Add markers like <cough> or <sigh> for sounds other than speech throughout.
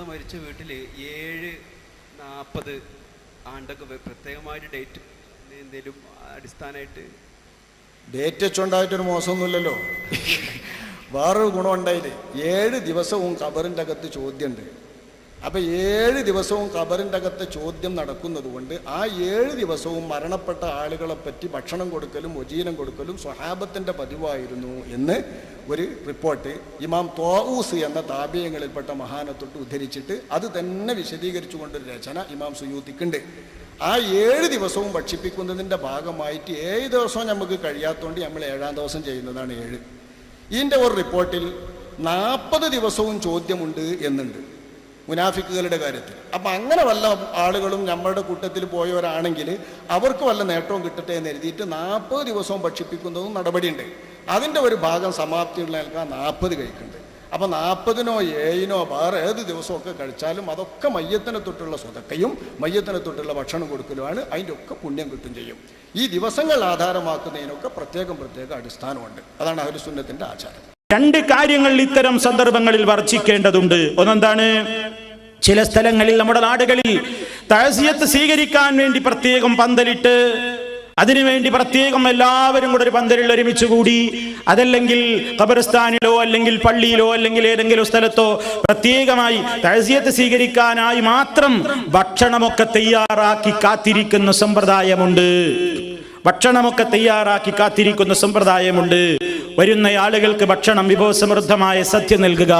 നമ്മൾ മരിച്ച വീട്ടിൽ ഏഴ് നാൽപ്പത് ആണ്ടൊക്കെ പ്രത്യേകമായൊരു ഡേറ്റ് എന്തെങ്കിലും അടിസ്ഥാനമായിട്ട് ഡേറ്റ് വെച്ചുണ്ടായിട്ടൊരു മോശമൊന്നുമില്ലല്ലോ. <laughs> വേറൊരു ഗുണമുണ്ടായില്ലേ? ഏഴ് ദിവസവും ഖബറിന്റെ അകത്ത് ചോദ്യമുണ്ട് അപ്പം ഏഴ് ദിവസവും ഖബറിന്റെ അകത്ത് ചോദ്യം നടക്കുന്നത് കൊണ്ട് ആ ഏഴ് ദിവസവും മരണപ്പെട്ട ആളുകളെ പറ്റി ഭക്ഷണം കൊടുക്കലും ഒജീനം കൊടുക്കലും സ്വഹാബത്തിന്റെ പതിവായിരുന്നു എന്ന് ഒരു റിപ്പോർട്ട് ഇമാം തോവൂസ് എന്ന താപീയങ്ങളിൽപ്പെട്ട മഹാനത്തൊട്ട് ഉദ്ധരിച്ചിട്ട് അത് തന്നെ വിശദീകരിച്ചുകൊണ്ടൊരു രചന ഇമാം സുയൂത്തിക്കുണ്ട്. ആ ഏഴ് ദിവസവും ഭക്ഷിപ്പിക്കുന്നതിന്റെ ഭാഗമായിട്ട് ഏഴ് ദിവസവും നമുക്ക് കഴിയാത്തതുകൊണ്ട് നമ്മൾ ഏഴാം ദിവസം ചെയ്യുന്നതാണ് ഏഴ്. ഇതിന്റെ ഒരു റിപ്പോർട്ടിൽ നാൽപ്പത് ദിവസവും ചോദ്യമുണ്ട് എന്നുണ്ട്. മുനാഫിക്കുകളുടെ കാര്യത്തിൽ. അപ്പം അങ്ങനെ വല്ല ആളുകളും നമ്മളുടെ കൂട്ടത്തിൽ പോയവരാണെങ്കിൽ അവർക്ക് വല്ല നേട്ടവും കിട്ടട്ടെ എന്ന് എഴുതിയിട്ട് നാൽപ്പത് ദിവസവും ഭക്ഷിപ്പിക്കുന്നതും നടപടിയുണ്ട്. അതിന്റെ ഒരു ഭാഗം സമാപ്തിയുള്ള നിൽക്കാൻ നാൽപ്പത് കഴിക്കുന്നുണ്ട്. അപ്പം നാൽപ്പതിനോ ഏഴിനോ വേറെ ഏത് ദിവസമൊക്കെ കഴിച്ചാലും അതൊക്കെ മയ്യത്തിനെ തൊട്ടുള്ള സ്വതക്കയും മയ്യത്തിനെ തൊട്ടുള്ള ഭക്ഷണം കൊടുക്കലുമാണ്. അതിന്റെ ഒക്കെ പുണ്യം കിട്ടും ചെയ്യും. ഈ ദിവസങ്ങൾ ആധാരമാക്കുന്നതിനൊക്കെ പ്രത്യേകം പ്രത്യേക അടിസ്ഥാനമുണ്ട്. അതാണ് അഹലുസുന്നത്തിന്റെ ആചാരം. രണ്ട് കാര്യങ്ങൾ ഇത്തരം സന്ദർഭങ്ങളിൽ വർജിക്കേണ്ടതുണ്ട്. ഒന്നെന്താണ്? ചില സ്ഥലങ്ങളിൽ നമ്മുടെ നാടുകളിൽ തഹസിയത്ത് സ്വീകരിക്കാൻ വേണ്ടി പ്രത്യേകം പന്തലിട്ട് അതിനുവേണ്ടി പ്രത്യേകം എല്ലാവരും കൂടെ ഒരു പന്തലിൽ ഒരുമിച്ച് കൂടി അതല്ലെങ്കിൽ ഖബർസ്ഥാനിലോ അല്ലെങ്കിൽ പള്ളിയിലോ അല്ലെങ്കിൽ ഏതെങ്കിലും സ്ഥലത്തോ പ്രത്യേകമായി തഹസിയത്ത് സ്വീകരിക്കാനായി മാത്രം ഭക്ഷണമൊക്കെ തയ്യാറാക്കി കാത്തിരിക്കുന്ന സമ്പ്രദായമുണ്ട്. ഭക്ഷണമൊക്കെ തയ്യാറാക്കി കാത്തിരിക്കുന്ന സമ്പ്രദായമുണ്ട്. വരുന്ന ആളുകൾക്ക് ഭക്ഷണം വിഭവസമൃദ്ധമായ സദ്യ നൽകുക.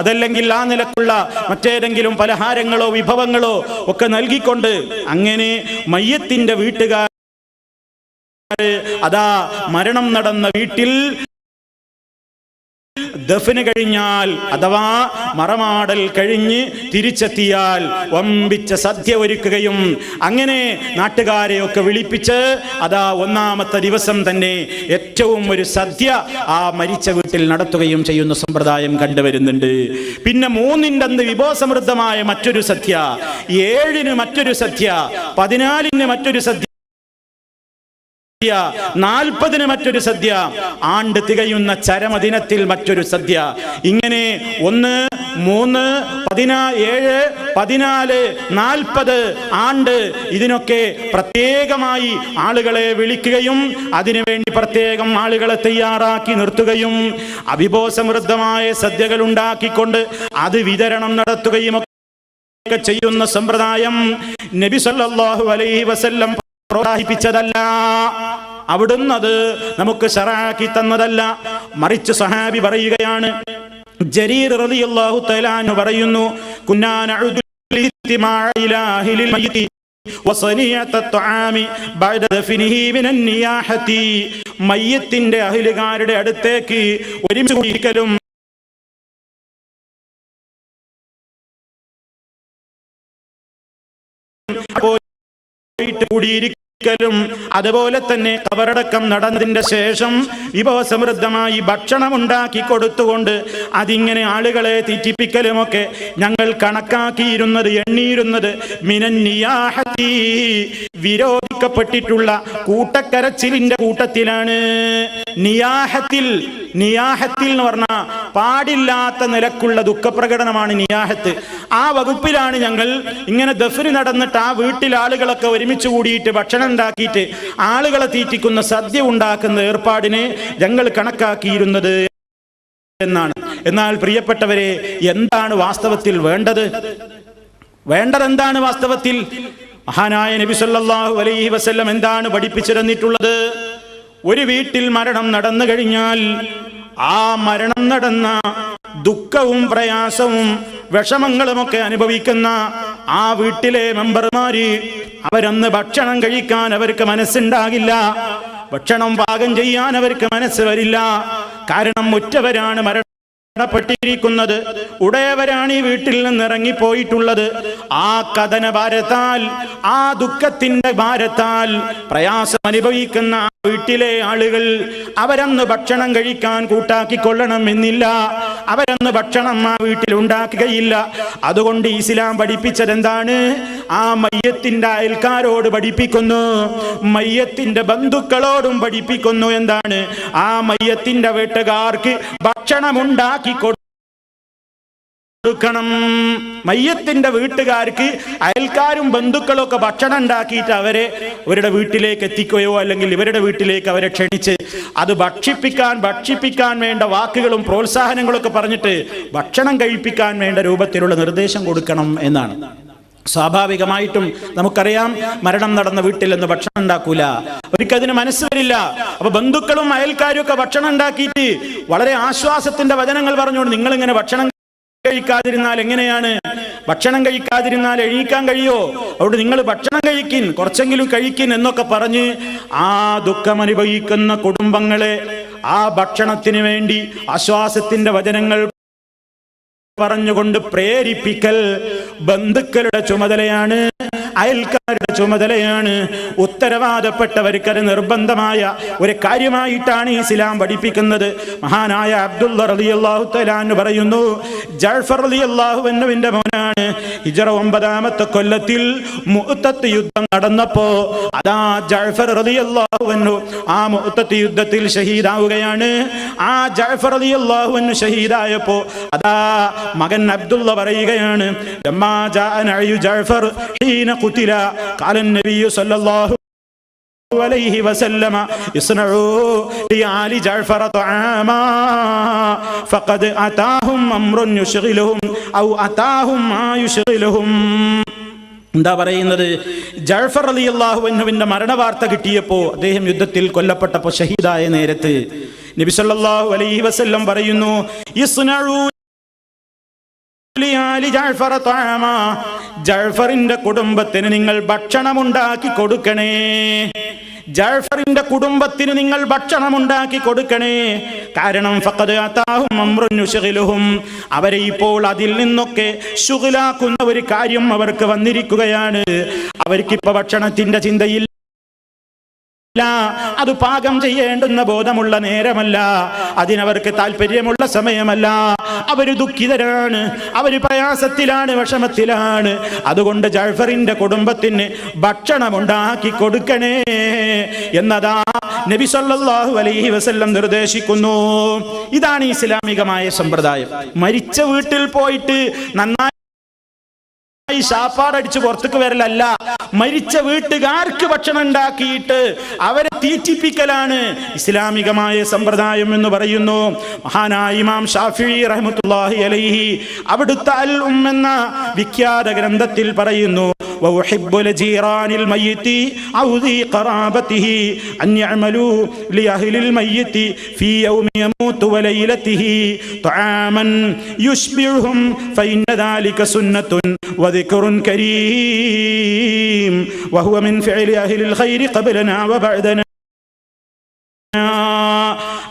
അതല്ലെങ്കിൽ ആ നിലക്കുള്ള മറ്റേതെങ്കിലും പലഹാരങ്ങളോ വിഭവങ്ങളോ ഒക്കെ നൽകിക്കൊണ്ട് അങ്ങനെ മയ്യത്തിന്റെ വീട്ടുകാർ അതാ മരണം നടന്ന വീട്ടിൽ ദഫന് കഴിഞ്ഞാൽ അഥവാ മറമാടൽ കഴിഞ്ഞ് തിരിച്ചെത്തിയാൽ വമ്പിച്ച സദ്യ ഒരുക്കുകയും അങ്ങനെ നാട്ടുകാരെയൊക്കെ വിളിപ്പിച്ച് അതാ ഒന്നാമത്തെ ദിവസം തന്നെ ഏറ്റവും ഒരു സദ്യ ആ മരിച്ച വീട്ടിൽ നടത്തുകയും ചെയ്യുന്ന സമ്പ്രദായം കണ്ടുവരുന്നുണ്ട്. പിന്നെ മൂന്നിന്റെ അന്ന് വിഭവസമൃദ്ധമായ മറ്റൊരു സദ്യ ഏഴിന് മറ്റൊരു സദ്യ പതിനാലിന് മറ്റൊരു സദ്യ നാൽപ്പതിന് മറ്റൊരു സദ്യ. ആണ്ട് തികയുന്ന ചരമദിനത്തിൽ മറ്റൊരു സദ്യ. ഇങ്ങനെ ഒന്ന് മൂന്ന് പതിനാ ഏഴ് പതിനാല് നാൽപ്പത് ആണ്ട് ഇതിനൊക്കെ പ്രത്യേകമായി ആളുകളെ വിളിക്കുകയും അതിനുവേണ്ടി പ്രത്യേകം ആളുകളെ തയ്യാറാക്കി നിർത്തുകയും അഭിഭോസമൃദ്ധമായ സദ്യകൾ ഉണ്ടാക്കിക്കൊണ്ട് അത് വിതരണം നടത്തുകയും ഒക്കെ ചെയ്യുന്ന സമ്പ്രദായം നബി സല്ലല്ലാഹു അലൈഹി വസല്ലം പ്രോത്സാഹിപ്പിച്ചതല്ല. അവിടുന്ന് അത് നമുക്ക് ഷറാക്കി തന്നതല്ല. മറിച്ച് സഹാബി പറയുകയാണ്. ജരീർ റളിയല്ലാഹു തആല പറയുന്നു മയ്യത്തിന്റെ അഹ്ലുകാരുടെ അടുത്തേക്ക് ഒരുമിച്ച് കുടിക്കലും പോയിട്ട് കൂടിയിരിക്കലും അതുപോലെ തന്നെ കബറടക്കം നടന്നതിന്റെ ശേഷം വിഭവസമൃദ്ധമായി ഭക്ഷണം ഉണ്ടാക്കി കൊടുത്തുകൊണ്ട് അതിങ്ങനെ ആളുകളെ തീറ്റിപ്പിക്കലുമൊക്കെ ഞങ്ങൾ കണക്കാക്കിയിരുന്നത് എണ്ണിയിരുന്നത് മിനന്നിയാഹത്തി വിരോധിക്കപ്പെട്ടിട്ടുള്ള കൂട്ടക്കരച്ചിലിന്റെ കൂട്ടത്തിലാണ്. നിയാഹത്തിൽ നിയാഹത്തിൽ എന്ന് പറഞ്ഞാൽ പാടില്ലാത്ത നിലക്കുള്ള ദുഃഖപ്രകടനമാണ് നിയാഹത്ത്. ആ വകുപ്പിലാണ് ഞങ്ങൾ ഇങ്ങനെ ദഫിന് നടന്നിട്ട് ആ വീട്ടിൽ ആളുകളൊക്കെ ഒരുമിച്ച് കൂടിയിട്ട് ഭക്ഷണം ഉണ്ടാക്കിയിട്ട് ആളുകളെ തീറ്റിക്കുന്ന സദ്യ ഉണ്ടാക്കുന്ന ഏർപ്പാടിനെ ഞങ്ങൾ കണക്കാക്കിയിരുന്നത് എന്നാണ്. എന്നാൽ പ്രിയപ്പെട്ടവരെ എന്താണ് വാസ്തവത്തിൽ വേണ്ടത്? വേണ്ടത് എന്താണ് വാസ്തവത്തിൽ? മഹാനായ നബി സല്ലല്ലാഹു അലൈഹി വസല്ലം എന്താണ് പഠിപ്പിച്ചു തന്നിട്ടുള്ളത് ഒരു വീട്ടിൽ മരണം നടന്നു കഴിഞ്ഞാൽ ആ മരണം നടന്ന ദുഃഖവും പ്രയാസവും വിഷമങ്ങളുമൊക്കെ അനുഭവിക്കുന്ന ആ വീട്ടിലെ മെമ്പർമാര് അവരന്ന് ഭക്ഷണം കഴിക്കാൻ അവർക്ക് മനസ്സുണ്ടാകില്ല. ഭക്ഷണം പാകം ചെയ്യാൻ അവർക്ക് മനസ്സ് വരില്ല. കാരണം ഉറ്റവരാണ് മരണം മരണപ്പെട്ടിരിക്കുന്നത്. ഉടയവരാണ് ഈ വീട്ടിൽ നിന്ന് ഇറങ്ങിപ്പോയിട്ടുള്ളത്. ആ കഥന ഭാരത്താൽ ആ ദുഃഖത്തിന്റെ ഭാരത്താൽ പ്രയാസം അനുഭവിക്കുന്ന വീട്ടിലെ ആളുകൾ അവരന്ന് ഭക്ഷണം കഴിക്കാൻ കൂട്ടാക്കിക്കൊള്ളണം എന്നില്ല അവരന്ന് ഭക്ഷണം ആ വീട്ടിൽ ഉണ്ടാക്കുകയില്ല. അതുകൊണ്ട് ഇസ്ലാം പഠിപ്പിച്ചത് എന്താണ് ആ മയ്യത്തിന്റെ അയൽക്കാരോട് പഠിപ്പിക്കുന്നു. മയ്യത്തിന്റെ ബന്ധുക്കളോടും പഠിപ്പിക്കുന്നു എന്താണ്? ആ മയ്യത്തിന്റെ വീട്ടുകാർക്ക് ഭക്ഷണം ഉണ്ടാക്കി കൊടുക്കണം. മയ്യത്തിന്റെ വീട്ടുകാർക്ക് അയൽക്കാരും ബന്ധുക്കളും ഒക്കെ ഭക്ഷണം ഉണ്ടാക്കിയിട്ട് അവരെ ഇവരുടെ വീട്ടിലേക്ക് എത്തിക്കുകയോ അല്ലെങ്കിൽ ഇവരുടെ വീട്ടിലേക്ക് അവരെ ക്ഷണിച്ച് അത് ഭക്ഷിപ്പിക്കാൻ ഭക്ഷിപ്പിക്കാൻ വേണ്ട വാക്കുകളും പ്രോത്സാഹനങ്ങളും ഒക്കെ പറഞ്ഞിട്ട് ഭക്ഷണം കഴിപ്പിക്കാൻ വേണ്ട രൂപത്തിലുള്ള നിർദ്ദേശം കൊടുക്കണം എന്നാണ്. സ്വാഭാവികമായിട്ടും നമുക്കറിയാം മരണം നടന്ന വീട്ടിൽ നിന്ന് ഭക്ഷണം ഉണ്ടാക്കൂല. അവർക്കതിന് മനസ്സ് വരില്ല. അപ്പൊ ബന്ധുക്കളും അയൽക്കാരും ഒക്കെ ഭക്ഷണം ഉണ്ടാക്കിയിട്ട് വളരെ ആശ്വാസത്തിന്റെ വചനങ്ങൾ പറഞ്ഞുകൊണ്ട് നിങ്ങൾ ഇങ്ങനെ ഭക്ഷണം കഴിക്കാതിരുന്നാൽ എങ്ങനെയാണ്? ഭക്ഷണം കഴിക്കാതിരുന്നാൽ എഴുതിക്കാൻ കഴിയോ? അവിടെ നിങ്ങൾ ഭക്ഷണം കഴിക്കിൻ കുറച്ചെങ്കിലും കഴിക്കിൻ എന്നൊക്കെ പറഞ്ഞ് ആ ദുഃഖം അനുഭവിക്കുന്ന കുടുംബങ്ങളെ ആ ഭക്ഷണത്തിന് വേണ്ടി ആശ്വാസത്തിന്റെ വചനങ്ങൾ പറഞ്ഞുകൊണ്ട് പ്രേരിപ്പിക്കൽ ബന്ധുക്കളുടെ ചുമതലയാണ് അയൽക്കാരുടെ ചുമതലയാണ്. ഉത്തരവാദപ്പെട്ടവർക്ക് അത് നിർബന്ധമായ ഒരു കാര്യമായിട്ടാണ് ഇസ്ലാം പഠിപ്പിക്കുന്നത്. മഹാനായ അബ്ദുള്ള റളിയല്ലാഹു തആല പറയുന്നു ജഅഫർ എന്നുവിന്റെ അൻഹുവിന്റെ വർഷമാണ് ഹിജറ ഒമ്പതാമത്തെ കൊല്ലത്തിൽ മുഹത്തത്ത് യുദ്ധം നടന്നപ്പോ അതാ ജഫർ റളിയല്ലാഹുവന്നു ആ മുഹത്തത്ത് യുദ്ധത്തിൽ ഷഹീദാവുകയാണ്. ആ ജഫർ റളിയല്ലാഹുവന്നു ഷഹീദായപ്പോ അതാ മകൻ അബ്ദുള്ള പറയുകയാണ് ലമ്മാ ജാഅ നഅയു ഹീന ഖുതില ഖാല നബിയു സല്ലല്ലാഹു عليه وسلم اصنعوا لآل جعفر طعاما فقد أتاهم أمر يشغلهم أو أتاهم ما يشغلهم എന്താ പറയുന്നത് ജഴഫർ അലി അള്ളാഹുവിന്റെ മരണവാർത്ത കിട്ടിയപ്പോ അദ്ദേഹം യുദ്ധത്തിൽ കൊല്ലപ്പെട്ടപ്പോ ഷഹീദായ നേരത്ത് നബിസല്ലാഹു അലൈഹി വസല്ലം പറയുന്നു ജഅഫറിന്റെ കുടുംബത്തിന് നിങ്ങൾ ഭക്ഷണമുണ്ടാക്കി കൊടുക്കണേ. ജഅഫറിന്റെ കുടുംബത്തിന് നിങ്ങൾ ഭക്ഷണമുണ്ടാക്കി കൊടുക്കണേ. കാരണം ഫക്കതാഹും അവരെ ഇപ്പോൾ അതിൽ നിന്നൊക്കെ ശുഗിലാക്കുന്ന ഒരു കാര്യം അവർക്ക് വന്നിരിക്കുകയാണ്. അവർക്കിപ്പോ ഭക്ഷണത്തിന്റെ ചിന്തയില്ല. അത് പാകം ചെയ്യേണ്ടുന്ന ബോധമുള്ള നേരമല്ല. അതിനവർക്ക് താല്പര്യമുള്ള സമയമല്ല. അവർ ദുഃഖിതരാണ് അവർ പ്രയാസത്തിലാണ് വിഷമത്തിലാണ്. അതുകൊണ്ട് ജഴഫറിന്റെ കുടുംബത്തിന് ഭക്ഷണം ഉണ്ടാക്കി കൊടുക്കണേ എന്നതാ നബി സല്ലല്ലാഹു അലൈഹി വസല്ലം നിർദ്ദേശിക്കുന്നു. ഇതാണ് ഇസ്ലാമികമായ സമ്പ്രദായം. മരിച്ച വീട്ടിൽ പോയിട്ട് നന്നായി ഈ ശാപ്പാടടിച്ച് പുറത്തേക്ക് വരലല്ല മരിച്ച വീട്ടുകാർക്ക് ഭക്ഷണം ഉണ്ടാക്കിയിട്ട് അവരെ തീറ്റിപ്പിക്കലാണ് ഇസ്ലാമികമായ സമ്പ്രദായം എന്ന് പറയുന്നു മഹാനായ ഇമാം ഷാഫി റഹ്മത്തുള്ളാഹി അലൈഹി അവിടുത്തെ അൽ ഉം എന്ന വിഖ്യാത ഗ്രന്ഥത്തിൽ പറയുന്നു وأحب لجيران الميت أو ذي قرابته أن يعملوا لأهل الميت في يوم يموت وليلته طعاما يشبعهم فإن ذلك سنة وذكر كريم وهو من فعل أهل الخير قبلنا وبعدنا.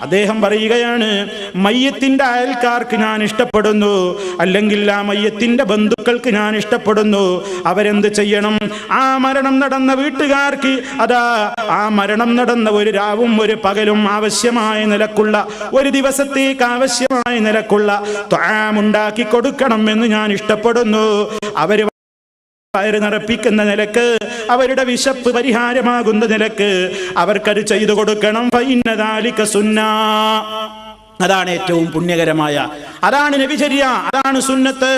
അദ്ദേഹം പറയുകയാണ് മയ്യത്തിന്റെ അയൽക്കാർക്ക് ഞാൻ ഇഷ്ടപ്പെടുന്നു. അല്ലെങ്കിൽ ആ മയ്യത്തിന്റെ ബന്ധുക്കൾക്ക് ഞാൻ ഇഷ്ടപ്പെടുന്നു. അവരെന്ത് ചെയ്യണം? ആ മരണം നടന്ന വീട്ടുകാർക്ക് അതാ ആ മരണം നടന്ന ഒരു രാവും ഒരു പകലും ആവശ്യമായ നിലക്കുള്ള ഒരു ദിവസത്തേക്ക് ആവശ്യമായ നിലക്കുള്ള ത്വാമുണ്ടാക്കി കൊടുക്കണം എന്ന് ഞാൻ ഇഷ്ടപ്പെടുന്നു. അവർ വയറ് നിറപ്പിക്കുന്ന നിലയ്ക്ക് അവരുടെ വിശപ്പ് പരിഹാരമാകുന്ന നിലയ്ക്ക് അവർക്കത് ചെയ്തു കൊടുക്കണം. സുന്ന. അതാണ് ഏറ്റവും പുണ്യകരമായ. അതാണ് നബിചര്യ അതാണ് സുന്നത്ത്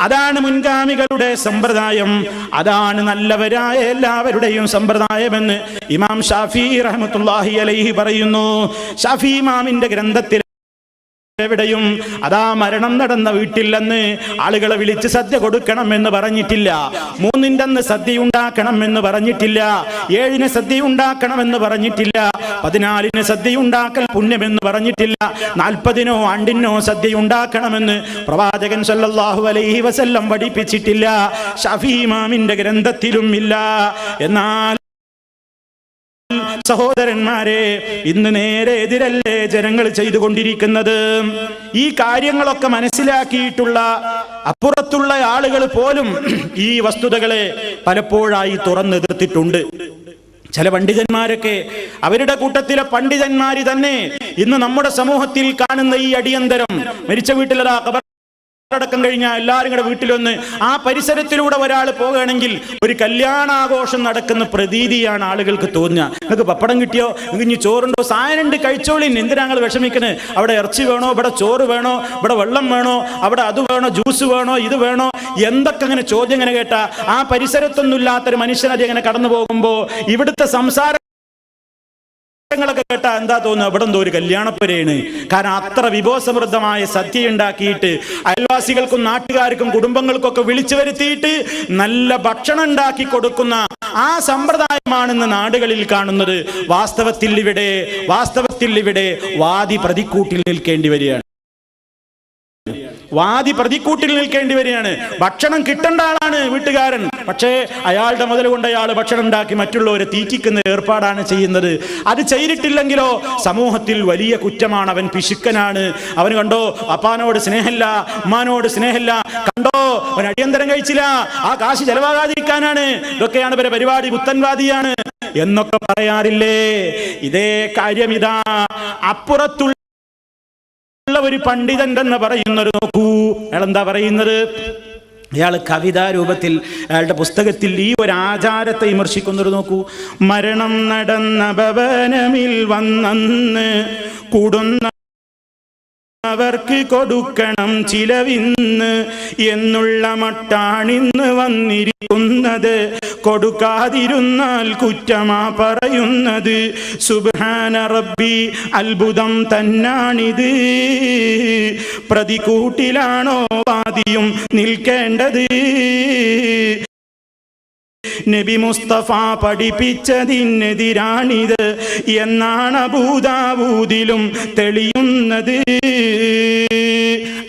അതാണ് മുൻഗാമികളുടെ സമ്പ്രദായം. അതാണ് നല്ലവരായ എല്ലാവരുടെയും സമ്പ്രദായമെന്ന് ഇമാം ഷാഫി റഹമത്തുല്ലാഹി അലൈഹി പറയുന്നു. ഷാഫി ഇമാമിന്റെ ഗ്രന്ഥത്തിൽ എവിടെയും? അതാ മരണം നടന്ന വീട്ടില്ലെന്ന് ആളുകളെ വിളിച്ച് സദ്യ കൊടുക്കണം എന്ന് പറഞ്ഞിട്ടില്ല. മൂന്നിന്റെ അന്ന് സദ്യ ഉണ്ടാക്കണം എന്ന് പറഞ്ഞിട്ടില്ല. ഏഴിന് സദ്യ ഉണ്ടാക്കണം എന്ന് പറഞ്ഞിട്ടില്ല. പതിനാലിന് സദ്യ ഉണ്ടാക്കൽ പുണ്യമെന്ന് പറഞ്ഞിട്ടില്ല. നാൽപ്പതിനോ ആണ്ടിനോ സദ്യ ഉണ്ടാക്കണമെന്ന് പ്രവാചകൻ സല്ലല്ലാഹു അലൈഹി വസല്ലം പഠിപ്പിച്ചിട്ടില്ല. ഷഫീമാമിന്റെ ഗ്രന്ഥത്തിലും ഇല്ല. എന്നാൽ സഹോദരന്മാരെ ഇന്ന് നേരെ എതിരല്ലേ ജനങ്ങൾ ചെയ്തുകൊണ്ടിരിക്കുന്നത്? ഈ കാര്യങ്ങളൊക്കെ മനസ്സിലാക്കിയിട്ടുള്ള അപ്പുറത്തുള്ള ആളുകൾ പോലും ഈ വസ്തുതകളെ പലപ്പോഴായി തുറന്നെതിർത്തിട്ടുണ്ട്. ചില പണ്ഡിതന്മാരൊക്കെ അവരുടെ കൂട്ടത്തിലെ പണ്ഡിതന്മാര് തന്നെ ഇന്ന് നമ്മുടെ സമൂഹത്തിൽ കാണുന്ന ഈ അടിയന്തരം മരിച്ച വീട്ടിലതാ അടക്കം കഴിഞ്ഞാൽ എല്ലാവരും കൂടെ വീട്ടിലൊന്ന് ആ പരിസരത്തിലൂടെ ഒരാൾ പോകുകയാണെങ്കിൽ ഒരു കല്യാണാഘോഷം നടക്കുന്ന പ്രതീതിയാണ് ആളുകൾക്ക് തോന്നുക. നിങ്ങൾക്ക് പപ്പടം കിട്ടിയോ? ഇനി ചോറുണ്ടോ? സാധനമുണ്ട് കഴിച്ചോളി. എന്തിനാ വിഷമിക്കുന്നത് അവിടെ ഇറച്ചി വേണോ? ഇവിടെ ചോറ് വേണോ? ഇവിടെ വെള്ളം വേണോ? അവിടെ അത് വേണോ? ജ്യൂസ് വേണോ? ഇത് വേണോ? എന്തൊക്കെ അങ്ങനെ ചോദ്യം ഇങ്ങനെ കേട്ടാ? ആ പരിസരത്തൊന്നും ഇല്ലാത്തൊരു മനുഷ്യനത് ഇങ്ങനെ കടന്നു പോകുമ്പോൾ ഇവിടുത്തെ സംസാരം ങ്ങളൊക്കെ കേട്ടാ എന്താ തോന്നുക? ഇവിടെ എന്തോ ഒരു കല്യാണപ്പുരയാണ്. കാരണം അത്ര വിഭവസമൃദ്ധമായ സദ്യ ഉണ്ടാക്കിയിട്ട് അയൽവാസികൾക്കും നാട്ടുകാർക്കും കുടുംബങ്ങൾക്കും ഒക്കെ വിളിച്ചു വരുത്തിയിട്ട് നല്ല ഭക്ഷണം ഉണ്ടാക്കി കൊടുക്കുന്ന ആ സമ്പ്രദായമാണ് ഇന്ന് നാടുകളിൽ കാണുന്നത്. വാസ്തവത്തിൽ ഇവിടെ വാസ്തവത്തിൽ ഇവിടെ വാദി പ്രതിക്കൂട്ടിൽ നിൽക്കേണ്ടി വരികയാണ്. വാദി പ്രതിക്കൂട്ടിൽ നിൽക്കേണ്ടി വരികയാണ്. ഭക്ഷണം കിട്ടേണ്ട ആളാണ് വീട്ടുകാരൻ. പക്ഷേ അയാളുടെ മുതൽ കൊണ്ട് അയാൾ ഭക്ഷണം ഉണ്ടാക്കി മറ്റുള്ളവരെ തീറ്റിക്കുന്ന ഏർപ്പാടാണ് ചെയ്യുന്നത്. അത് ചെയ്തിട്ടില്ലെങ്കിലോ സമൂഹത്തിൽ വലിയ കുറ്റമാണ്. അവൻ പിശുക്കനാണ്. അവൻ കണ്ടോ അപ്പാനോട് സ്നേഹമില്ല അമ്മാനോട് സ്നേഹമില്ല. കണ്ടോ അവൻ അടിയന്തരം കഴിച്ചില്ല. ആ കാശ് ചെലവാകാതിരിക്കാനാണ്. ഇതൊക്കെയാണ് ഇവരെ പരിപാടി. പുത്തൻവാദിയാണ്. എന്നൊക്കെ പറയാറില്ലേ? ഇതേ കാര്യം ഇതാ. അപ്പുറത്തുള്ള ഉള്ള ഒരു പണ്ഡിതൻ എന്ന് പറയുന്നൊരു നോക്കൂ. അയാൾ എന്താ പറയുന്നത്? അയാൾ കവിതാ രൂപത്തിൽ അയാളുടെ പുസ്തകത്തിൽ ഈ ഒരു ആചാരത്തെ വിമർശിക്കുന്നൊരു നോക്കൂ. മരണം നടന്ന ഭവനമിൽ വന്നന്ന് കൂടുന്ന അവർക്ക് കൊടുക്കണം ചിലവിന്ന് എന്നുള്ള മട്ടാണിന്ന് വന്നിരിക്കുന്നത്. കൊടുക്കാതിരുന്നാൽ കുറ്റമാ പറയുന്നത്. സുബാന റബ്ബി അത്ഭുതം തന്നാണിത്. പ്രതികൂട്ടിലാണോ വാദിയും നിൽക്കേണ്ടത്? നബി മുസ്തഫ പഠിപ്പിച്ചതിനെതിരാണിത് എന്നാണ് ഭൂതാഭൂതിലും തെളിയുന്നത്.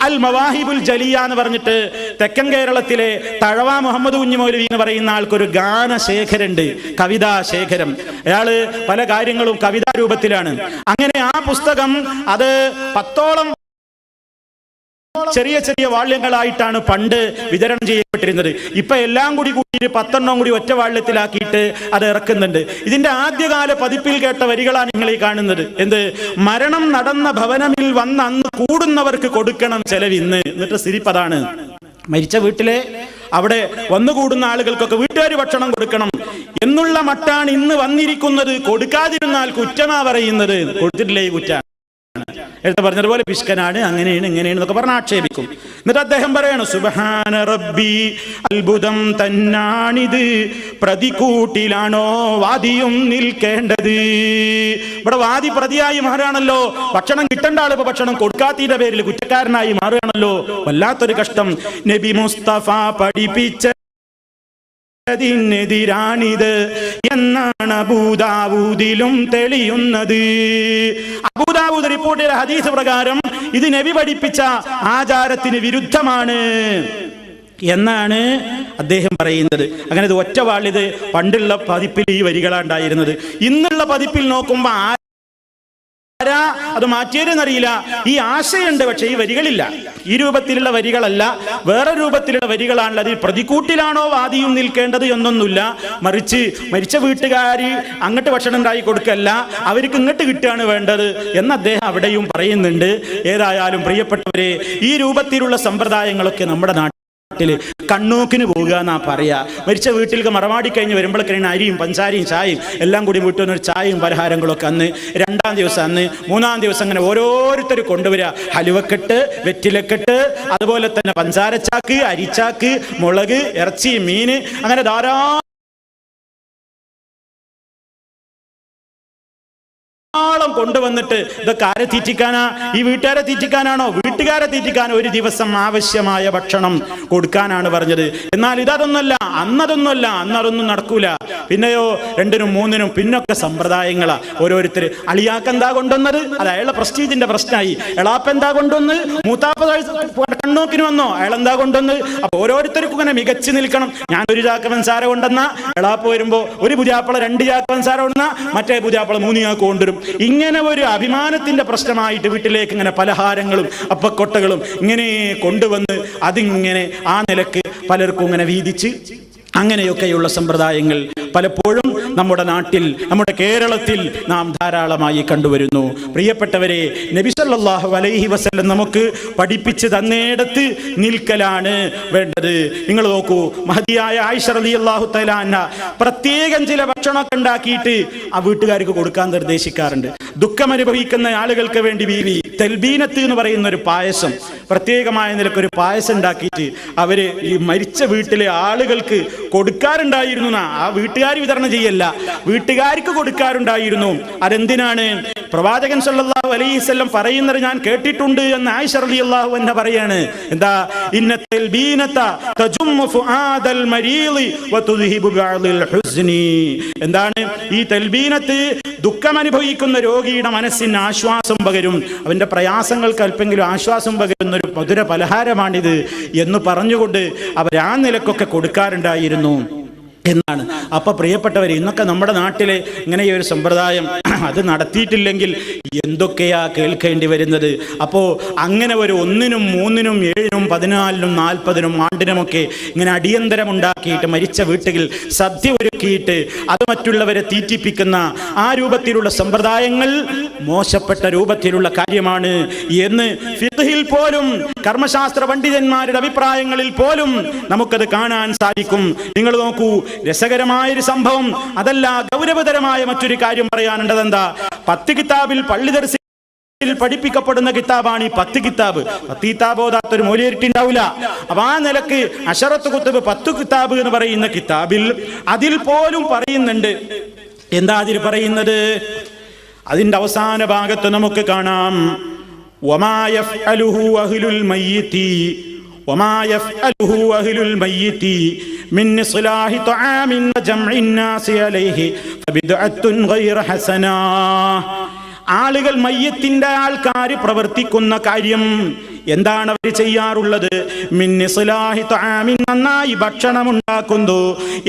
അൽ മവാഹിബുൽ ജലിയ എന്ന് പറഞ്ഞിട്ട് തെക്കൻ കേരളത്തിലെ തഴവ മുഹമ്മദ് കുഞ്ഞു മൗലവി എന്ന് പറയുന്ന ആൾക്കൊരു ഗാന ഗാനശേഖരുണ്ട് കവിതാ ശേഖരം. അയാൾ പല കാര്യങ്ങളും കവിതാ രൂപത്തിലാണ്. അങ്ങനെ ആ പുസ്തകം അത് പത്തോളം ചെറിയ ചെറിയ വാള്യങ്ങളായിട്ടാണ് പണ്ട് വിതരണം ചെയ്യപ്പെട്ടിരുന്നത്. ഇപ്പൊ എല്ലാം കൂടി കൂടി പത്തെണ്ണം കൂടി ഒറ്റ വാള്യത്തിലാക്കിയിട്ട് അത് ഇറക്കുന്നുണ്ട്. ഇതിന്റെ ആദ്യകാല പതിപ്പിൽ കേട്ട വരികളാണ് നിങ്ങൾ ഈ കാണുന്നത്. എന്ത്? മരണം നടന്ന ഭവനമിൽ വന്ന് അന്ന് കൂടുന്നവർക്ക് കൊടുക്കണം ചെലവിന്ന് എന്നിട്ട് സിരിപ്പതാണ് മരിച്ച വീട്ടിലെ അവിടെ വന്നുകൂടുന്ന ആളുകൾക്കൊക്കെ വീട്ടുകാർ ഭക്ഷണം കൊടുക്കണം എന്നുള്ള മട്ടാണ് ഇന്ന് വന്നിരിക്കുന്നത്. കൊടുക്കാതിരുന്നാൽ കുറ്റമാ പറയുന്നത്. കൊടുത്തിട്ടില്ലേ കുറ്റ എടുത്ത് പറഞ്ഞതുപോലെ പിഷ്കനാണ് അങ്ങനെയാണ് ഇങ്ങനെയാണ് എന്നൊക്കെ പറഞ്ഞ് ആക്ഷേപിക്കും. എന്നിട്ട് അദ്ദേഹം പറയാണ് സുബഹാന റബ്ബി അത്ഭുതം തന്നാണിത്. പ്രതികൂട്ടിലാണോ വാദിയും നിൽക്കേണ്ടത്? ഇവിടെ വാദി പ്രതിയായി മാറുകയാണല്ലോ. ഭക്ഷണം കിട്ടേണ്ട ആളിപ്പോ ഭക്ഷണം കൊടുക്കാത്തതിന്റെ പേരിൽ കുറ്റക്കാരനായി മാറുകയാണല്ലോ. വല്ലാത്തൊരു കഷ്ടം. നബി മുസ്തഫ പഠിപ്പിച്ച തിനെതിരാണിത് എന്നാണ് അബൂദാവൂദിലും തെളിയുന്നത്. അബൂദാവൂദ് റിപ്പോർട്ട് ചെയ്ത ഹദീസ് പ്രകാരം ഇത് നബി പഠിപ്പിച്ച ആചാരത്തിന് വിരുദ്ധമാണ് എന്നാണ് അദ്ദേഹം പറയുന്നത്. അങ്ങനെ ഇത് ഒറ്റ പണ്ടുള്ള പതിപ്പിൽ ഈ വരികളാണ് ഉണ്ടായിരുന്നത്. ഇന്നുള്ള പതിപ്പിൽ നോക്കുമ്പോൾ ആരാ? അത് മാറ്റിയതെന്നറിയില്ല ഈ ആശയുണ്ട് പക്ഷേ ഈ വരികളില്ല. ഈ രൂപത്തിലുള്ള വരികളല്ല. വേറെ രൂപത്തിലുള്ള വരികളാണല്ലോ അതിൽ പ്രതിക്കൂട്ടിലാണോ വാദിയും നിൽക്കേണ്ടത് എന്നൊന്നുമില്ല. മറിച്ച് മരിച്ച വീട്ടുകാരി അങ്ങോട്ട് ഭക്ഷണം ഉണ്ടായി കൊടുക്കല്ല. അവർക്ക് ഇങ്ങോട്ട് കിട്ടുകയാണ് വേണ്ടത് എന്ന് അദ്ദേഹം അവിടെയും പറയുന്നുണ്ട്. ഏതായാലും പ്രിയപ്പെട്ടവരെ ഈ രൂപത്തിലുള്ള സമ്പ്രദായങ്ങളൊക്കെ നമ്മുടെ നാട്ടിൽ നാട്ടിൽ കണ്ണൂക്കിന് പോവുക എന്നാ പറയാ. മരിച്ച വീട്ടിലേക്ക് മറമാടി കഴിഞ്ഞ് വരുമ്പോഴേക്കാണ് അരിയും പഞ്ചാരിയും ചായയും എല്ലാം കൂടി വീട്ടിൽ വന്നൊരു ചായയും പലഹാരങ്ങളൊക്കെ അന്ന് രണ്ടാം ദിവസം അന്ന് മൂന്നാം ദിവസം അങ്ങനെ ഓരോരുത്തർ കൊണ്ടുവരിക. ഹലുവക്കെട്ട് വെറ്റിലക്കെട്ട് അതുപോലെ തന്നെ പഞ്ചാരച്ചാക്ക് അരിച്ചാക്ക് മുളക് ഇറച്ചി മീൻ അങ്ങനെ ധാരാളം ധാരാളം കൊണ്ടുവന്നിട്ട് ഇതൊക്കെ ആരെ തീറ്റിക്കാനാ? ഈ വീട്ടുകാരെ തീറ്റിക്കാനാണോ? വീട്ടുകാരെ തീറ്റിക്കാൻ ഒരു ദിവസം ആവശ്യമായ ഭക്ഷണം കൊടുക്കാനാണ് പറഞ്ഞത്. എന്നാൽ ഇതൊന്നല്ല അന്നതൊന്നുമല്ല അന്നതൊന്നും നടക്കൂല. പിന്നെയോ രണ്ടിനും മൂന്നിനും പിന്നൊക്കെ സമ്പ്രദായങ്ങളാ. ഓരോരുത്തർ അളിയാക്ക് എന്താ കൊണ്ടുവന്നത്? അത് അയാളുടെ പ്രസ്റ്റീജിന്റെ പ്രശ്നമായി എളാപ്പ് എന്താ കൊണ്ടുവന്ന്? മൂത്താപ്പ കണ്ണോക്കിന് വന്നോ? അയാൾ എന്താ കൊണ്ടുവന്ന്? അപ്പൊ ഓരോരുത്തർക്കും ഇങ്ങനെ മികച്ചു നിൽക്കണം. ഞാൻ ഒരു ചാക്ക് പഞ്ചസാര കൊണ്ടുവന്ന എളാപ്പ് വരുമ്പോ ഒരു പുതിയാപ്പള രണ്ട് ചാക്ക് പഞ്ചസാര കൊണ്ടുവന്ന മറ്റേ പുതിയാപ്പള മൂന്ന് ചാക്ക് കൊണ്ടുവരും. ഇങ്ങനെ ഒരു അഭിമാനത്തിന്റെ പ്രശ്നമായിട്ട് വീട്ടിലേക്ക് ഇങ്ങനെ പലഹാരങ്ങളും അപ്പക്കൊട്ടകളും ഇങ്ങനെ കൊണ്ടുവന്ന് അതിങ്ങനെ ആ നിലയ്ക്ക് പലർക്കും ഇങ്ങനെ വീതിച്ച് അങ്ങനെയൊക്കെയുള്ള സമ്പ്രദായങ്ങൾ പലപ്പോഴും നമ്മുടെ നാട്ടിൽ നമ്മുടെ കേരളത്തിൽ നാം ധാരാളമായി കണ്ടുവരുന്നു. പ്രിയപ്പെട്ടവരെ നബിസല്ലാഹു അലൈഹി വസല്ലം നമുക്ക് പഠിപ്പിച്ച് തന്നേടത്ത് നിൽക്കലാണ് വേണ്ടത്. നിങ്ങൾ നോക്കൂ മഹതിയായ ആയിഷ അലി അള്ളാഹു തലാന്ന പ്രത്യേകം ചില ഭക്ഷണമൊക്കെ ഉണ്ടാക്കിയിട്ട് ആ വീട്ടുകാർക്ക് കൊടുക്കാൻ നിർദ്ദേശിക്കാറുണ്ട്. ദുഃഖം അനുഭവിക്കുന്ന ആളുകൾക്ക് വേണ്ടി ബീവി തെൽബീനത്ത് എന്ന് പറയുന്ന ഒരു പായസം പ്രത്യേകമായ നിലയ്ക്ക് ഒരു പായസം ഉണ്ടാക്കിയിട്ട് അവർ ഈ മരിച്ച വീട്ടിലെ ആളുകൾക്ക് കൊടുക്കാറുണ്ടായിരുന്നു. ആ വീട്ടുകാർ വിതരണം ചെയ്യല്ല. വീട്ടുകാർക്ക് കൊടുക്കാറുണ്ടായിരുന്നു. അതെന്തിനാണ്? പ്രവാചകൻ സല്ലല്ലാഹു അലൈഹിസല്ലം പറയുന്നത് ഞാൻ കേട്ടിട്ടുണ്ട് എന്ന് ആയിഷ റളിയല്ലാഹു അൻഹ പറയാണ്. എന്താ? ഇന്നത്തെ എന്താണ്? ഈ തൽബീനത്ത് ദുഃഖം അനുഭവിക്കുന്ന രോഗിയുടെ മനസ്സിന് ആശ്വാസം പകരും. അവന്റെ പ്രയാസങ്ങൾക്ക് അല്പെങ്കിലും ആശ്വാസം പകരുന്ന ഒരു മധുര പലഹാരമാണിത് എന്ന് പറഞ്ഞുകൊണ്ട് അവർ ആ നിലക്കൊക്കെ കൊടുക്കാറുണ്ടായിരുന്നു. എന്നാണ്. അപ്പൊ പ്രിയപ്പെട്ടവർ ഇന്നൊക്കെ നമ്മുടെ നാട്ടിലെ ഇങ്ങനെ ഒരു സമ്പ്രദായം അത് നടത്തിയിട്ടില്ലെങ്കിൽ എന്തൊക്കെയാ കേൾക്കേണ്ടി വരുന്നത്? അപ്പോൾ അങ്ങനെ ഒരു ഒന്നിനും മൂന്നിനും ഏഴിനും പതിനാലിനും നാൽപ്പതിനും ആണ്ടിനുമൊക്കെ ഇങ്ങനെ അടിയന്തരമുണ്ടാക്കിയിട്ട് മരിച്ച വീട്ടിൽ സദ്യ ഒരുക്കിയിട്ട് അത് മറ്റുള്ളവരെ തീറ്റിപ്പിക്കുന്ന ആ രൂപത്തിലുള്ള സമ്പ്രദായങ്ങൾ മോശപ്പെട്ട രൂപത്തിലുള്ള കാര്യമാണ് എന്ന് ഫിഖ്ഹിൽ പോലും കർമ്മശാസ്ത്ര പണ്ഡിതന്മാരുടെ അഭിപ്രായങ്ങളിൽ പോലും നമുക്കത് കാണാൻ സാധിക്കും. നിങ്ങൾ നോക്കൂ രസകരമായൊരു സംഭവം അതല്ല ഗൗരവതരമായ മറ്റൊരു കാര്യം പറയാനുള്ളത് എന്താ? പത്ത് കിതാബിൽ പള്ളി ദർശനത്തിൽ പഠിപ്പിക്കപ്പെടുന്ന കിതാബാണ് ഈ പത്ത് കിതാബ്. പത്ത് കിതാബ് ഓതാത്തൊരു മൂലയിട്ടുണ്ടാവില്ല അപ്പൊ ആ നിലയ്ക്ക് അഷറത്ത് കുത്തബ് പത്ത് കിതാബ് എന്ന് പറയുന്ന കിതാബിൽ അതിൽ പോലും പറയുന്നുണ്ട്. എന്താ അതിൽ പറയുന്നത്? അതിന്റെ അവസാന ഭാഗത്ത് നമുക്ക് കാണാം. وما يفعله أهل الميت من إصلاح طعام وجمع الناس عليه فبدعة غير حسنة ആളുകൾ മയ്യത്തിന്റെ ആൾക്കാർ പ്രവർത്തിക്കുന്ന കാര്യം എന്താണ് അവർ ചെയ്യാറുള്ളത് മിന്നിസ്ലാഹി ത്വാമിൻ നന്നായി ഭക്ഷണം ഉണ്ടാക്കുന്നു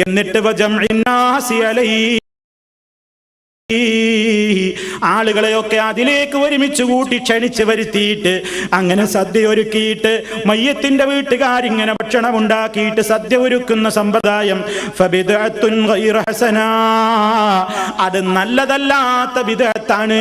എന്നിട്ട് വജംഇന്നാസി അലൈഹി ആളുകളെയൊക്കെ അതിലേക്ക് ഒരുമിച്ച് കൂട്ടി ക്ഷണിച്ച് വരുത്തിയിട്ട് അങ്ങനെ സദ്യ ഒരുക്കിയിട്ട് മയ്യത്തിന്റെ വീട്ടുകാരിങ്ങനെ ഭക്ഷണം ഉണ്ടാക്കിയിട്ട് സദ്യ ഒരുക്കുന്ന സമ്പ്രദായം. അത് നല്ലതല്ലാത്ത വിധത്താണ്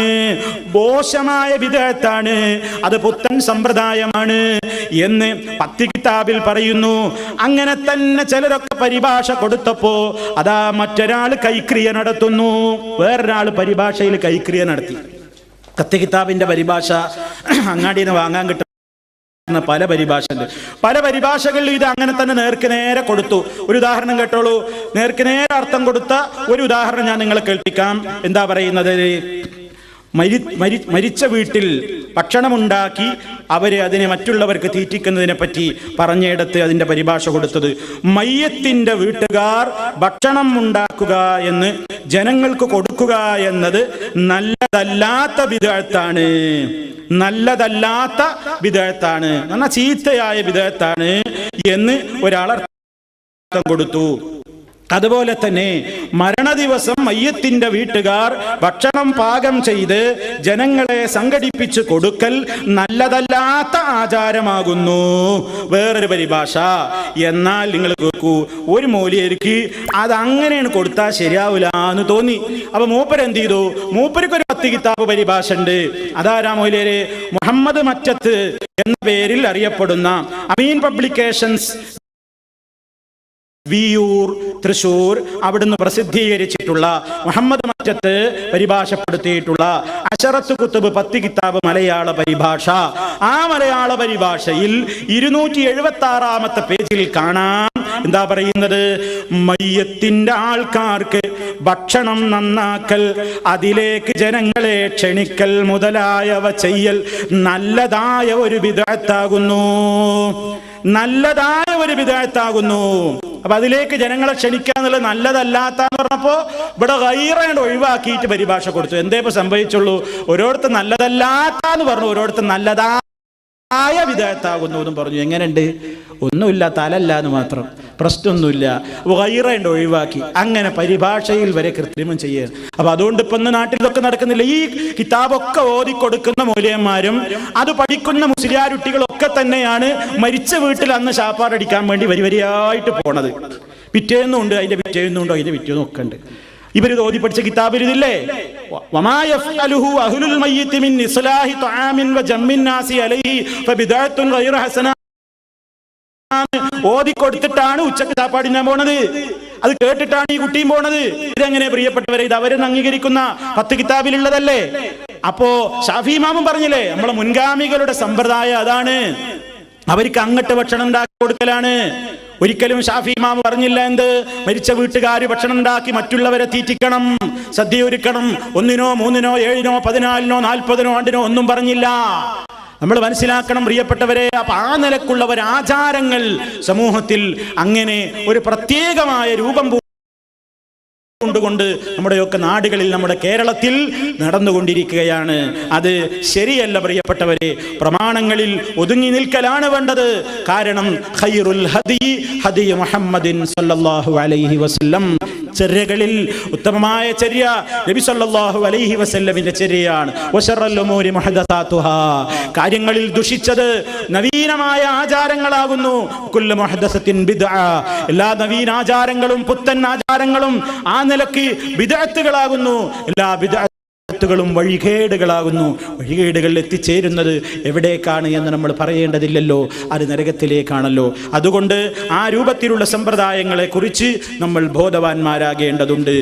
ദോഷമായ വിധത്താണ് അത് പുത്തൻ സമ്പ്രദായമാണ് എന്ന് പത്തി കിതാബിൽ പറയുന്നു. അങ്ങനെ തന്നെ ചിലരൊക്കെ പരിഭാഷ കൊടുത്തപ്പോ അതാ മറ്റൊരാൾ കൈക്രിയ നടത്തുന്നു. വേറൊരാൾ പരിഭാഷയിൽ കൈക്രിയ നടത്തി. കത്ത് കിതാബിന്റെ പരിഭാഷ അങ്ങാടിയിൽ നിന്ന് വാങ്ങാൻ കിട്ടുന്ന പല പരിഭാഷ പല പരിഭാഷകളിലും ഇത് അങ്ങനെ തന്നെ നേർക്ക് നേരെ കൊടുത്തു. ഒരു ഉദാഹരണം കേട്ടോളൂ. നേർക്ക് നേരെ അർത്ഥം കൊടുത്ത ഒരു ഉദാഹരണം ഞാൻ നിങ്ങളെ കേൾപ്പിക്കാം. എന്താ പറയുന്നത്? മരിച്ച വീട്ടിൽ ഭക്ഷണമുണ്ടാക്കി അവരെ അതിനെ മറ്റുള്ളവർക്ക് തീറ്റിക്കുന്നതിനെ പറ്റി പറഞ്ഞിടത്ത് അതിന്റെ പരിഭാഷ കൊടുത്തത് മയ്യത്തിന്റെ വീട്ടുകാർ ഭക്ഷണം ഉണ്ടാക്കുക എന്ന് ജനങ്ങൾക്ക് കൊടുക്കുക എന്നത് നല്ലതല്ലാത്ത വിധത്താണ് നല്ലതല്ലാത്ത വിധത്താണ് എന്നാൽ ചീത്തയായ വിധത്താണ് എന്ന് ഒരാളർത്ഥം കൊടുത്തു. അതുപോലെ തന്നെ മരണദിവസം മയ്യത്തിന്റെ വീട്ടുകാർ ഭക്ഷണം പാകം ചെയ്ത് ജനങ്ങളെ സംഘടിപ്പിച്ച് കൊടുക്കൽ നല്ലതല്ലാത്ത ആചാരമാകുന്നു. വേറൊരു പരിഭാഷ എന്നാൽ നിങ്ങൾ കേൾക്കൂ ഒരു മൂലിയർക്ക് അത് അങ്ങനെയാണ് കൊടുത്താൽ ശരിയാവില്ല എന്ന് തോന്നി. അപ്പൊ മൂപ്പർ എന്ത് ചെയ്തു? മൂപ്പർക്ക് ഒരു പത്ത് കിതാബ് പരിഭാഷ ഉണ്ട് അതാരാ മൂലിയര് മുഹമ്മദ് മറ്റത്ത് എന്ന പേരിൽ അറിയപ്പെടുന്ന അമീൻ പബ്ലിക്കേഷൻസ് വിയൂർ തൃശൂർ അവിടുന്ന് പ്രസിദ്ധീകരിച്ചിട്ടുള്ള മുഹമ്മദ് മറ്റത്ത് പരിഭാഷപ്പെടുത്തിയിട്ടുള്ള അഷറത്ത് കുത്തുബ് പത്ത് കിതാബ് മലയാള പരിഭാഷ. ആ മലയാള പരിഭാഷയിൽ ഇരുന്നൂറ്റി എഴുപത്തി ആറാമത്തെ പേജിൽ കാണാം എന്താ പറയുന്നത്? മയ്യത്തിന്റെ ആൾക്കാർക്ക് ഭക്ഷണം നന്നാക്കൽ അതിലേക്ക് ജനങ്ങളെ ക്ഷണിക്കൽ മുതലായവ ചെയ്യൽ നല്ലതായ ഒരു വിധത്താകുന്നു നല്ലതായ ഒരു വിധേയത്താകുന്നു. അപ്പൊ അതിലേക്ക് ജനങ്ങളെ ക്ഷണിക്കുക എന്നുള്ളത് നല്ലതല്ലാത്ത എന്ന് പറഞ്ഞപ്പോ ഇവിടെ കൈറേണ്ട ഒഴിവാക്കിയിട്ട് പരിഭാഷ കൊടുത്തു. എന്തേപ്പോ സംഭവിച്ചുള്ളൂ? ഓരോരുത്തർ നല്ലതല്ലാത്ത എന്ന് പറഞ്ഞു. ഓരോരുത്തർ നല്ലതാ ആയ വിധേയത്താകുന്നു എന്നും പറഞ്ഞു. എങ്ങനെയുണ്ട്? ഒന്നുമില്ല തലല്ല എന്ന് മാത്രം. പ്രശ്നമൊന്നുമില്ല. വൈറേണ്ട ഒഴിവാക്കി. അങ്ങനെ പരിഭാഷയിൽ വരെ കൃത്രിമം ചെയ്യുക അപ്പൊ അതുകൊണ്ട് ഇപ്പൊ നാട്ടിൽ ഇതൊക്കെ നടക്കുന്നില്ല. ഈ കിതാബൊക്കെ ഓതിക്കൊടുക്കുന്ന കൊടുക്കുന്ന മൂല്യന്മാരും അത് പഠിക്കുന്ന മുസ്ലിയാരുട്ടികളൊക്കെ തന്നെയാണ് മരിച്ച വീട്ടിൽ അന്ന് ശാപ്പാടടിക്കാൻ വേണ്ടി വരി വരിയായിട്ട് പോണത്. പിറ്റേന്നുണ്ട് അതിന്റെ പിറ്റേന്നുണ്ടോ അതിന്റെ പിറ്റേന്നും ഒക്കെ ഉണ്ട്. ഇവർ ഓതി പഠിച്ച കിതാബിൽ ഇതില്ലേ? വമാ യഫ്അലുഹു ഞാൻ മയ്യിത്തി മിൻ ഇസ്ലാഹി തആമിൻ വജമ്മിൻ നാസി അലൈഹി ഫബിദഅത്തുൻ ഗൈറ ഹസന ഓതി കൊടുത്തിട്ടാണ് ഉച്ചയ്ക്ക് ചാപ്പാടിനാൻ പോണത്. അത് കേട്ടിട്ടാണ് ഈ കുട്ടിയും പോണത്. ഇതെങ്ങനെ പ്രിയപ്പെട്ടവരെ ഇത് അവരെ അംഗീകരിക്കുന്ന പത്ത് കിതാബിലുള്ളതല്ലേ? അപ്പോ ഷാഫി ഇമാമും പറഞ്ഞില്ലേ നമ്മളെ മുൻഗാമികളുടെ സമ്പ്രദായം അതാണ്. അവർക്ക് അങ്ങട്ട് ഭക്ഷണം ഉണ്ടാക്കി കൊടുക്കലാണ്. ഒരിക്കലും ഷാഫി ഇമാം പറഞ്ഞില്ല എന്ത്? മരിച്ച വീട്ടുകാർ ഭക്ഷണം ഉണ്ടാക്കി മറ്റുള്ളവരെ തീറ്റിക്കണം സദ്യ ഒരുക്കണം ഒന്നിനോ മൂന്നിനോ ഏഴിനോ പതിനാലിനോ നാൽപ്പതിനോ ആണ്ടിനോ ഒന്നും പറഞ്ഞില്ല. നമ്മൾ മനസ്സിലാക്കണം പ്രിയപ്പെട്ടവരെ അപ്പൊ ആ നിലക്കുള്ള ഒരാചാരങ്ങൾ സമൂഹത്തിൽ അങ്ങനെ ഒരു പ്രത്യേകമായ രൂപം കൊണ്ടുകൊണ്ട് നമ്മുടെയൊക്കെ നാടുകളിൽ നമ്മുടെ കേരളത്തിൽ നടന്നുകൊണ്ടിരിക്കുകയാണ്. അത് ശരിയല്ല പ്രിയപ്പെട്ടവരെ. പ്രമാണങ്ങളിൽ ഒതുങ്ങി നിൽക്കലാണ് വേണ്ടത്. കാരണം ഖൈറുൽ ഹദി ഹദി മുഹമ്മദിൻ അലൈഹി വസല്ലം ചര്യകളിൽ ഉത്തമമായ ചര്യ നബി സല്ലല്ലാഹു അലൈഹി വസല്ലമിന്റെ ചര്യയാണ്. കാര്യങ്ങളിൽ ദുഷിച്ചത് നവീനമായ ആചാരങ്ങളാകുന്നു. എല്ലാ നവീന ആചാരങ്ങളും പുത്തൻ ആചാരങ്ങളും ആ നിലയ്ക്ക് ബിദഅത്തുകളാകുന്നു. എല്ലാ ബിദഅത്തുകളും വഴികേടുകളാകുന്നു. വഴികേടുകളിൽ എത്തിച്ചേരുന്നത് എവിടേക്കാണ് എന്ന് നമ്മൾ പറയേണ്ടതില്ലല്ലോ. അത് നരകത്തിലേക്കാണല്ലോ. അതുകൊണ്ട് ആ രൂപത്തിലുള്ള സമ്പ്രദായങ്ങളെക്കുറിച്ച് നമ്മൾ ബോധവാന്മാരാകേണ്ടതുണ്ട്.